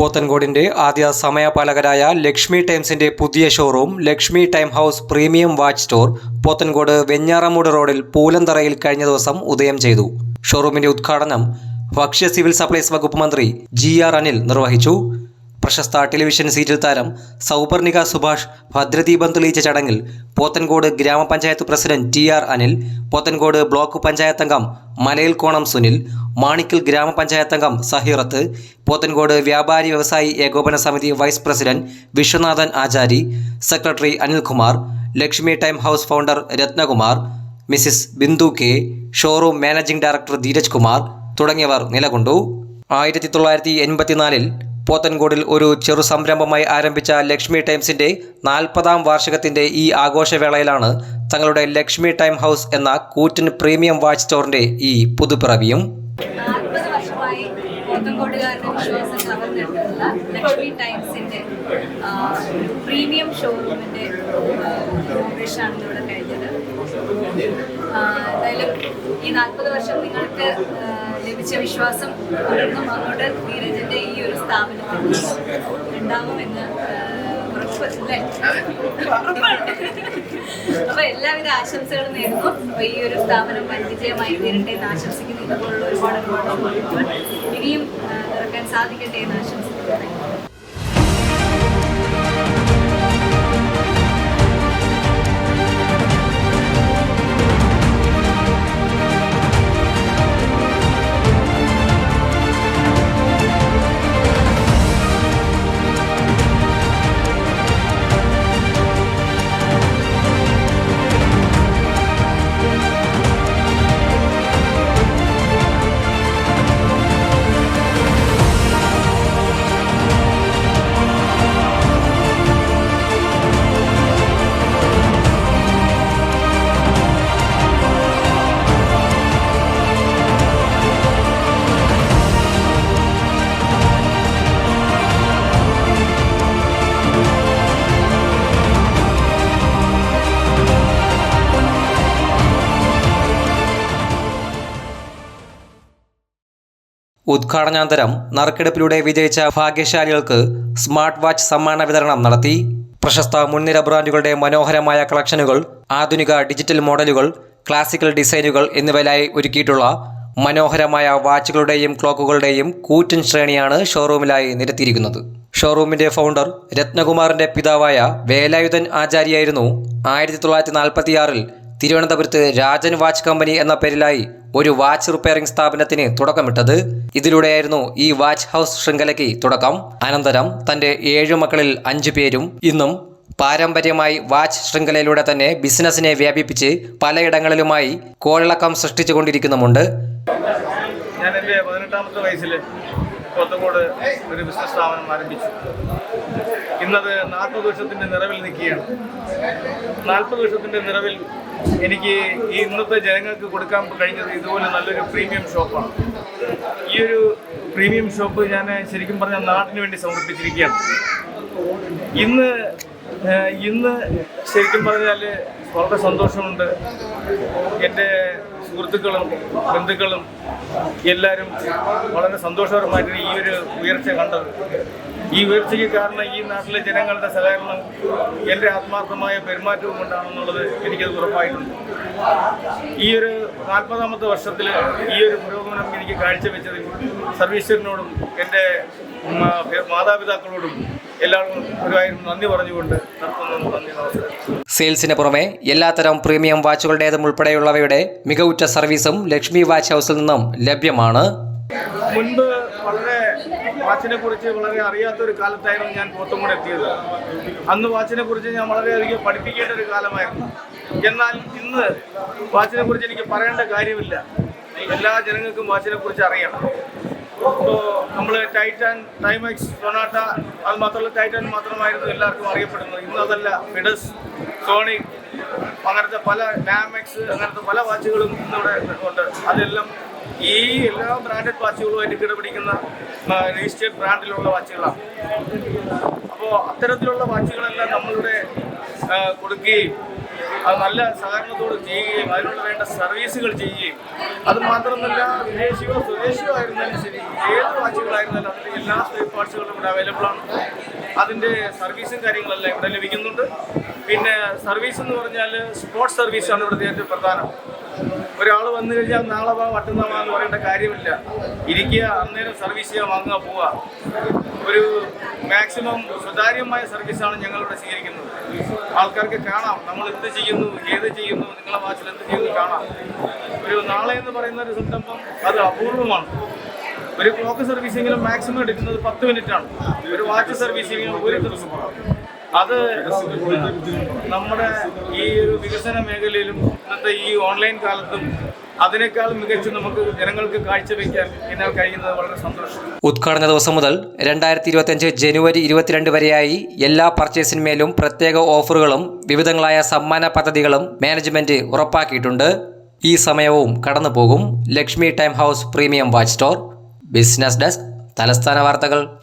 പോത്തൻകോടിന്റെ ആദ്യ സമയപാലകരായ ലക്ഷ്മി ടൈംസിന്റെ പുതിയ showroom Lakshmi time house premium watch store Pothencode Venjaramoodu റോഡിൽ പൂലന്തറയിൽ കഴിഞ്ഞ ദിവസം ഉദയം ചെയ്തു. ഷോറൂമിന്റെ ഉദ്ഘാടനം ഭക്ഷ്യ സിവിൽ സപ്ലൈസ് വകുപ്പ് മന്ത്രി ജി ആർ അനിൽ നിർവഹിച്ചു. പ്രശസ്ത ടെലിവിഷൻ സീരിയൽ താരം സൗപർണിക സുഭാഷ് ഭദ്രദീപം തെളിയിച്ച ചടങ്ങിൽ പോത്തൻകോട് ഗ്രാമപഞ്ചായത്ത് president T R Anil Pothencode block panchayat അംഗം മലയിൽ കോണം സുനിൽ മാണിക്കൽ ഗ്രാമപഞ്ചായത്ത് അംഗം സഹീറത്ത് പോത്തൻകോട് വ്യാപാരി വ്യവസായി ഏകോപന സമിതി vice president Viswanathan Achari secretary Anilkumar Lakshmi time house founder Ratnakumar Mrs Bindu K showroom managing director Dheeraj Kumar തുടങ്ങിയവർ നിലകൊണ്ടു. ആയിരത്തി തൊള്ളായിരത്തി എൺപത്തിനാലിൽ പോത്തൻകോടിൽ ഒരു ചെറു സംരംഭമായി ആരംഭിച്ച ലക്ഷ്മി ടൈംസിന്റെ നാൽപ്പതാം വാർഷികത്തിന്റെ ഈ ആഘോഷവേളയിലാണ് തങ്ങളുടെ ലക്ഷ്മി ടൈം ഹൗസ് എന്ന കൂറ്റൻ പ്രീമിയം വാച്ച് സ്റ്റോറിന്റെ ഈ പുതുപ്പിറവിയും വിശ്വാസം കവർന്നെടുത്തിട്ടുള്ള ലക്ഷ്മി ടൈംസിന്റെ പ്രീമിയം ഷോറൂമിന്റെ ഇനോഗ്രേഷനാണ് ഇവിടെ കഴിഞ്ഞത്. എന്തായാലും ഈ നാൽപ്പത് വർഷം നിങ്ങൾക്ക് ലഭിച്ച വിശ്വാസം തുടർന്നും അങ്ങോട്ട് നീരജിന്റെ ഈ ഒരു സ്ഥാപനത്തിൽ ഉണ്ടാവുമെന്ന് അപ്പൊ എല്ലാവിധ ആശംസകളും നേരുന്നു. അപ്പൊ ഈ ഒരു സ്ഥാപനം വൻ വിജയമായി തീരട്ടെ എന്ന് ആശംസിക്കുന്നു. ഇതുപോലുള്ള ഒരുപാട് ഒരുപാട് ഇനിയും തുറക്കാൻ സാധിക്കട്ടെ എന്ന് ആശംസിക്കുന്നു. ഉദ്ഘാടനാന്തരം നറുക്കെടുപ്പിലൂടെ വിജയിച്ച ഭാഗ്യശാലികൾക്ക് സ്മാർട്ട് വാച്ച് സമ്മാന വിതരണം നടത്തി. പ്രശസ്ത മുൻനിര ബ്രാൻഡുകളുടെ മനോഹരമായ കളക്ഷനുകൾ ആധുനിക ഡിജിറ്റൽ മോഡലുകൾ ക്ലാസിക്കൽ ഡിസൈനുകൾ എന്നിവയിലായി ഒരുക്കിയിട്ടുള്ള മനോഹരമായ വാച്ചുകളുടെയും ക്ലോക്കുകളുടെയും കൂറ്റൻ ശ്രേണിയാണ് ഷോറൂമിലായി നിരത്തിയിരിക്കുന്നത്. ഷോറൂമിന്റെ ഫൗണ്ടർ രത്നകുമാറിന്റെ പിതാവായ വേലായുധൻ ആചാര്യായിരുന്നു ആയിരത്തി തൊള്ളായിരത്തി നാൽപ്പത്തിയാറിൽ തിരുവനന്തപുരത്ത് രാജൻ വാച്ച് കമ്പനി എന്ന പേരിലായി ഒരു വാച്ച് റിപ്പയറിംഗ് സ്ഥാപനത്തിന് തുടക്കമിട്ടത്. ഇതിലൂടെയായിരുന്നു ഈ വാച്ച് ഹൗസ് ശൃംഖലയ്ക്ക് തുടക്കം. അനന്തരം തന്റെ ഏഴു മക്കളിൽ അഞ്ചു പേരും ഇന്നും പാരമ്പര്യമായി വാച്ച് ശൃംഖലയിലൂടെ തന്നെ ബിസിനസിനെ വ്യാപിപ്പിച്ച് പലയിടങ്ങളിലുമായി കോളിളക്കം സൃഷ്ടിച്ചുകൊണ്ടിരിക്കുന്നുമുണ്ട്. ഞാൻ എന്റെ പതിനെട്ടാമത്തെ വയസ്സിൽ കൊത്തക്കോട് ഒരു ബിസിനസ് സ്ഥാപനം ആരംഭിച്ചു. ഇന്നത് നാൽപ്പത് വർഷത്തിന്റെ നിറവിൽ നിൽക്കുകയാണ്. നാൽപ്പത് വർഷത്തിന്റെ നിറവിൽ എനിക്ക് ഈ ഇന്നത്തെ ജനങ്ങൾക്ക് കൊടുക്കാൻ കഴിഞ്ഞത് ഇതുപോലെ നല്ലൊരു പ്രീമിയം ഷോപ്പാണ്. ഈ ഒരു പ്രീമിയം ഷോപ്പ് ഞാൻ ശരിക്കും പറഞ്ഞാൽ നാടിന് വേണ്ടി സമർപ്പിച്ചിരിക്കുകയാണ്. ഇന്ന് ഇന്ന് ശരിക്കും പറഞ്ഞാൽ വളരെ സന്തോഷമുണ്ട്. എന്റെ സുഹൃത്തുക്കളും ബന്ധുക്കളും എല്ലാവരും വളരെ സന്തോഷകരമായിട്ട് ഈ ഒരു ഉയർച്ച കണ്ടത്. ഈ ഉയർച്ചയ്ക്ക് കാരണം ഈ നാട്ടിലെ ജനങ്ങളുടെ സഹകരണം എന്റെ ആത്മാർത്ഥമായ പെരുമാറ്റവും കൊണ്ടാണെന്നുള്ളത് എനിക്കത് ഉറപ്പായിട്ടുണ്ട്. ഈ ഒരു നാൽപ്പതാമത്തെ വർഷത്തിൽ ഈ ഒരു പുരോഗമനം എനിക്ക് കാഴ്ചവെച്ചതിൽ സർവീശ്വരനോടും എന്റെ മാതാപിതാക്കളോടും എല്ലാവർക്കും ഒരുപാട് നന്ദി പറഞ്ഞുകൊണ്ട് നടത്തുന്നു നന്ദി നമസ്കാരം. സെയിൽസിന് പുറമെ എല്ലാത്തരം പ്രീമിയം വാച്ചുകളുടേതും ഉൾപ്പെടെയുള്ളവയുടെ മികവുറ്റ സർവീസും ലക്ഷ്മി വാച്ച് ഹൗസിൽ നിന്നും ലഭ്യമാണ്. മുൻപ് വളരെ വാച്ചിനെ കുറിച്ച് വളരെ അറിയാത്ത ഒരു കാലത്തായിരുന്നു ഞാൻ പോത്തുംകൂടെ എത്തിയത്. അന്ന് വാച്ചിനെ കുറിച്ച് ഞാൻ വളരെയധികം പഠിപ്പിക്കേണ്ട ഒരു കാലമായിരുന്നു. എന്നാൽ ഇന്ന് വാച്ചിനെ കുറിച്ച് എനിക്ക് പറയേണ്ട കാര്യമില്ല. എല്ലാ ജനങ്ങൾക്കും വാച്ചിനെ കുറിച്ച് അറിയാം ഇപ്പോൾ നമ്മൾ ടൈറ്റാൻ ടൈമാക്സ് സൊനാട്ട അത് മാത്രമല്ല ടൈറ്റാൻ മാത്രമായിരുന്നു എല്ലാവർക്കും അറിയപ്പെടുന്നത്. ഇന്ന് അതല്ല ഫിഡസ് സോണി അങ്ങനത്തെ പല ഡാമെക്സ് അങ്ങനത്തെ പല വാച്ചുകളും ഇന്നിവിടെ ഉണ്ട്. അതെല്ലാം ഈ എല്ലാ ബ്രാൻഡഡ് വാച്ചുകളുമായിട്ട് കിടപിടിക്കുന്ന രജിസ്റ്റേഡ് ബ്രാൻഡിലുള്ള വാച്ചുകളാണ്. അപ്പോൾ അത്തരത്തിലുള്ള വാച്ചുകളെല്ലാം നമ്മളിവിടെ കൊടുക്കുകയും അത് നല്ല സഹകരണത്തോട് ചെയ്യുകയും അതിനുള്ള വേണ്ട സർവീസുകൾ ചെയ്യുകയും. അത് മാത്രമല്ല വിദേശിയോ സ്വദേശിയോ ആയിരുന്നാലും ശരി ഏത് വാച്ചുകളായിരുന്നാലും അതിന്റെ എല്ലാ സ്പെയർ പാർട്സുകളും ഇവിടെ അവൈലബിൾ ആണ്. അതിന്റെ സർവീസും കാര്യങ്ങളെല്ലാം ഇവിടെ ലഭിക്കുന്നുണ്ട്. പിന്നെ സർവീസ് എന്ന് പറഞ്ഞാൽ സ്പോർട്സ് സർവീസാണ് ഇവിടുത്തെ ഏറ്റവും പ്രധാനം. ഒരാൾ വന്നു കഴിഞ്ഞാൽ നാളെ വാ വട്ടുന്ന എന്ന് പറയേണ്ട കാര്യമില്ല. ഇരിക്കുക അന്നേരം സർവീസ് ചെയ്യാൻ വാങ്ങുക പോവുക. ഒരു മാക്സിമം സുതാര്യമായ സർവീസാണ് ഞങ്ങളിവിടെ സ്വീകരിക്കുന്നത്. ആൾക്കാർക്ക് കാണാം നമ്മൾ എന്ത് ചെയ്യുന്നു ഏത് ചെയ്യുന്നു നിങ്ങളെ വാച്ചിൽ എന്ത് ചെയ്യുന്നു കാണാം. ഒരു നാളെ എന്ന് പറയുന്ന ഒരു സംരംഭം അത് അപൂർവമാണ്. ഒരു ക്ലോക്ക് സർവീസിങ്ങിലും മാക്സിമം എടുക്കുന്നത് പത്ത് മിനിറ്റാണ് ഒരു വാച്ച് സർവീസിങ്ങിലും ഒരു ദിവസം. അത് നമ്മുടെ ഈ ഒരു വികസന മേഖലയിലും ഇന്നത്തെ ഈ ഓൺലൈൻ കാലത്തും അതിനേക്കാൾ മികച്ച നമുക്ക് ജനങ്ങൾക്ക് കാഴ്ചവെക്കാൻ എന്നാൽ കഴിയുന്നത് വളരെ സന്തോഷം. ഉദ്ഘാടന ദിവസം മുതൽ രണ്ടായിരത്തി ഇരുപത്തിയഞ്ച് ജനുവരി ഇരുപത്തിരണ്ട് വരെയായി എല്ലാ പർച്ചേസിന്മേലും പ്രത്യേക ഓഫറുകളും വിവിധങ്ങളായ സമ്മാന പദ്ധതികളും മാനേജ്മെന്റ് ഉറപ്പാക്കിയിട്ടുണ്ട്. ഈ സമയവും കടന്നുപോകും Lakshmi time house premium watch store. Business desk തലസ്ഥാന വാർത്തകൾ.